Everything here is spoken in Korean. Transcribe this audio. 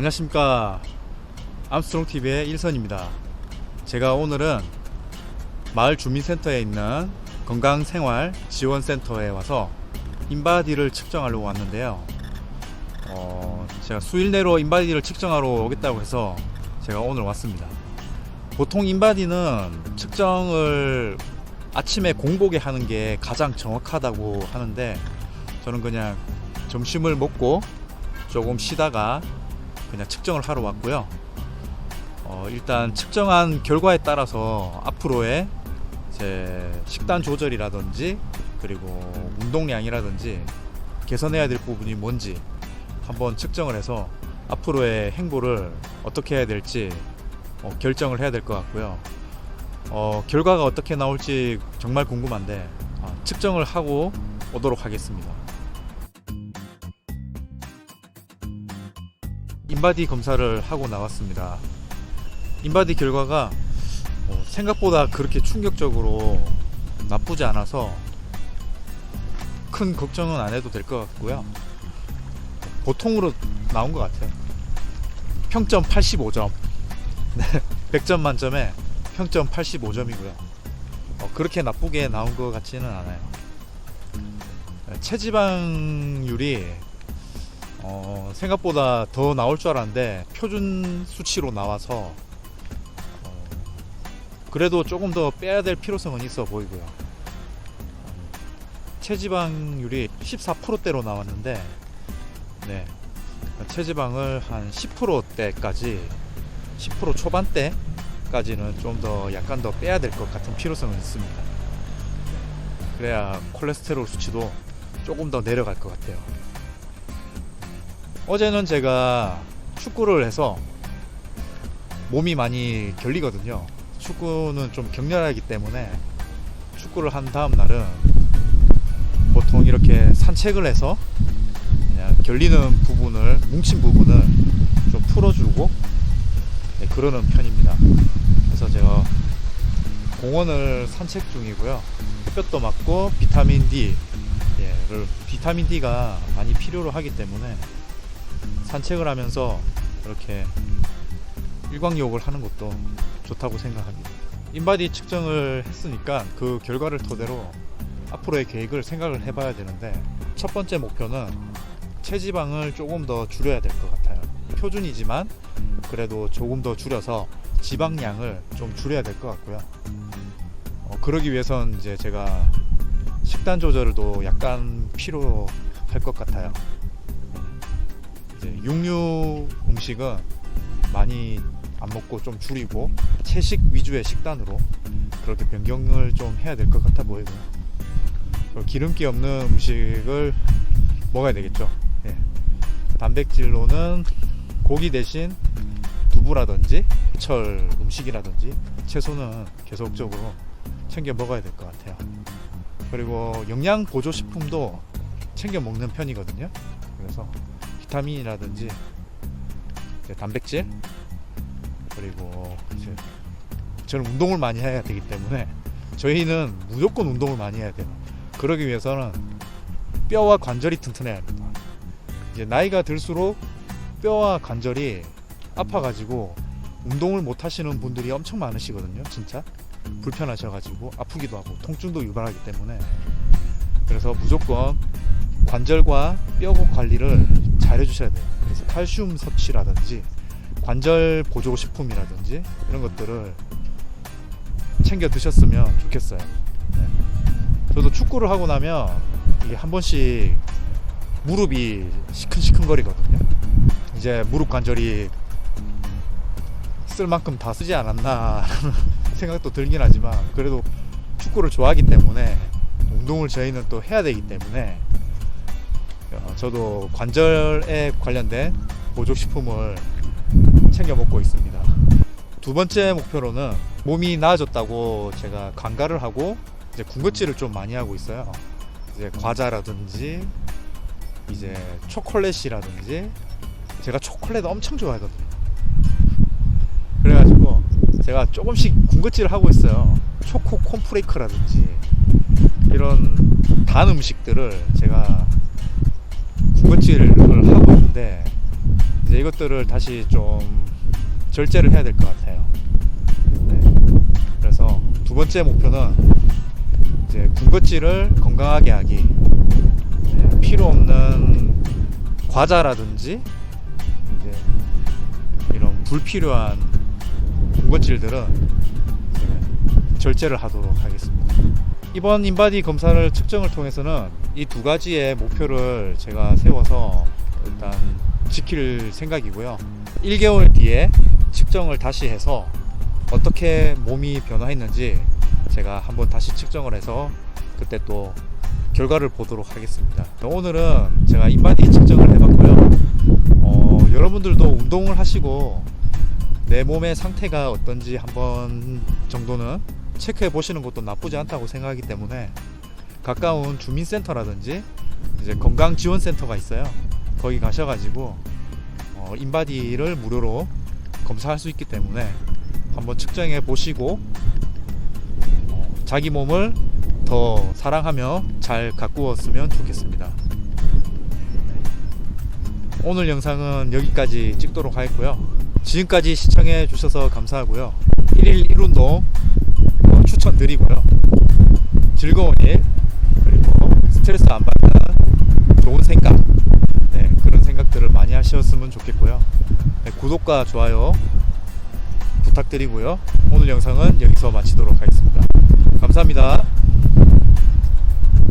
안녕하십니까 암스트롱 TV의 일선입니다. 제가 오늘은 마을 주민센터에 있는 건강생활 지원센터에 와서 인바디를 측정하려고 왔는데요. 어, 제가 수일 내로 인바디를 측정하러 오겠다고 해서 제가 오늘 왔습니다. 보통 인바디는 측정을 아침에 공복에 하는 게 가장 정확하다고 하는데 저는 그냥 점심을 먹고 조금 쉬다가 그냥 측정을 하러 왔고요. 어, 일단 측정한 결과에 따라서 앞으로의 제 식단 조절이라든지 그리고 운동량이라든지 개선해야 될 부분이 뭔지 한번 측정을 해서 앞으로의 행보를 어떻게 해야 될지 어, 결정을 해야 될 것 같고요. 어, 결과가 어떻게 나올지 정말 궁금한데 어, 측정을 하고 오도록 하겠습니다. 인바디 검사를 하고 나왔습니다. 인바디 결과가 어, 생각보다 그렇게 충격적으로 나쁘지 않아서 큰 걱정은 안 해도 될 것 같고요. 보통으로 나온 것 같아요. 평점 85점. 네, 100점 만점에 평점 85점이고요. 어, 그렇게 나쁘게 나온 것 같지는 않아요. 네, 체지방률이 어, 생각보다 더 나올 줄 알았는데 표준 수치로 나와서 어, 그래도 조금 더 빼야 될 필요성은 있어 보이고요. 체지방률이 14%대로 나왔는데 네, 체지방을 한 10%대까지 10% 초반대까지는 좀 더 약간 더 빼야 될 것 같은 필요성은 있습니다. 그래야 콜레스테롤 수치도 조금 더 내려갈 것 같아요. 어제는 제가 축구를 해서 몸이 많이 결리거든요. 축구는 좀 격렬하기 때문에 축구를 한 다음 날은 보통 이렇게 산책을 해서 그냥 결리는 부분을 뭉친 부분을 좀 풀어주고 네, 그러는 편입니다. 그래서 제가 공원을 산책 중이고요. 햇볕도 맞고 비타민 D를 비타민 D가 많이 필요로 하기 때문에 산책을 하면서 이렇게 일광욕을 하는 것도 좋다고 생각합니다. 인바디 측정을 했으니까 그 결과를 토대로 앞으로의 계획을 생각을 해봐야 되는데 첫 번째 목표는 체지방을 조금 더 줄여야 될 것 같아요. 표준이지만 그래도 조금 더 줄여서 지방량을 좀 줄여야 될 것 같고요. 어, 그러기 위해선 이제 제가 식단 조절도 약간 필요할 것 같아요. 육류 음식은 많이 안 먹고 좀 줄이고 채식 위주의 식단으로 그렇게 변경을 좀 해야 될 것 같아 보이고요. 기름기 없는 음식을 먹어야 되겠죠. 예. 단백질로는 고기 대신 두부라든지 철 음식이라든지 채소는 계속적으로 챙겨 먹어야 될 것 같아요. 그리고 영양 보조 식품도 챙겨 먹는 편이거든요. 그래서 비타민이라든지 단백질 그리고 이제 저는 운동을 많이 해야 되기 때문에 저희는 무조건 운동을 많이 해야 돼요. 그러기 위해서는 뼈와 관절이 튼튼해야 합니다. 이제 나이가 들수록 뼈와 관절이 아파가지고 운동을 못 하시는 분들이 엄청 많으시거든요. 진짜 불편하셔가지고 아프기도 하고 통증도 유발하기 때문에 그래서 무조건 관절과 뼈 관리를 잘 해주셔야 돼요. 그래서 칼슘 섭취라든지 관절 보조 식품이라든지 이런 것들을 챙겨 드셨으면 좋겠어요. 네. 저도 축구를 하고 나면 이게 한 번씩 무릎이 시큰시큰거리거든요. 이제 무릎 관절이 쓸 만큼 다 쓰지 않았나 생각도 들긴 하지만 그래도 축구를 좋아하기 때문에 운동을 저희는 또 해야 되기 때문에 어, 저도 관절에 관련된 보조식품을 챙겨 먹고 있습니다. 두 번째 목표로는 몸이 나아졌다고 제가 관가를 하고 이제 군것질을 좀 많이 하고 있어요. 이제 과자라든지 이제 초콜릿이라든지 제가 초콜릿 엄청 좋아하거든요. 그래가지고 제가 조금씩 군것질을 하고 있어요. 초코 콘프레이크라든지 이런 단 음식들을 제가 군것질을 하고 있는데 이제 이것들을 다시 좀 절제를 해야 될 것 같아요. 네. 그래서 두 번째 목표는 이제 군것질을 건강하게 하기. 네, 필요 없는 과자라든지 이제 이런 불필요한 군것질들은 절제를 하도록 하겠습니다. 이번 인바디 검사를 측정을 통해서는 이 두 가지의 목표를 제가 세워서 일단 지킬 생각이고요. 1개월 뒤에 측정을 다시 해서 어떻게 몸이 변화했는지 제가 한번 다시 측정을 해서 그때 또 결과를 보도록 하겠습니다. 오늘은 제가 인바디 측정을 해봤고요. 어, 여러분들도 운동을 하시고 내 몸의 상태가 어떤지 한번 정도는 체크해 보시는 것도 나쁘지 않다고 생각하기 때문에 가까운 주민센터라든지 이제 건강지원센터가 있어요. 거기 가셔가지고 어, 인바디를 무료로 검사할 수 있기 때문에 한번 측정해 보시고 어, 자기 몸을 더 사랑하며 잘 가꾸었으면 좋겠습니다. 오늘 영상은 여기까지 찍도록 하겠고요. 지금까지 시청해 주셔서 감사하고요. 1일 1운동 어, 추천드리고요. 즐거운 일 그리고 스트레스 안 받는 좋은 생각 네, 그런 생각들을 많이 하셨으면 좋겠고요. 네, 구독과 좋아요 부탁드리고요. 오늘 영상은 여기서 마치도록 하겠습니다. 감사합니다.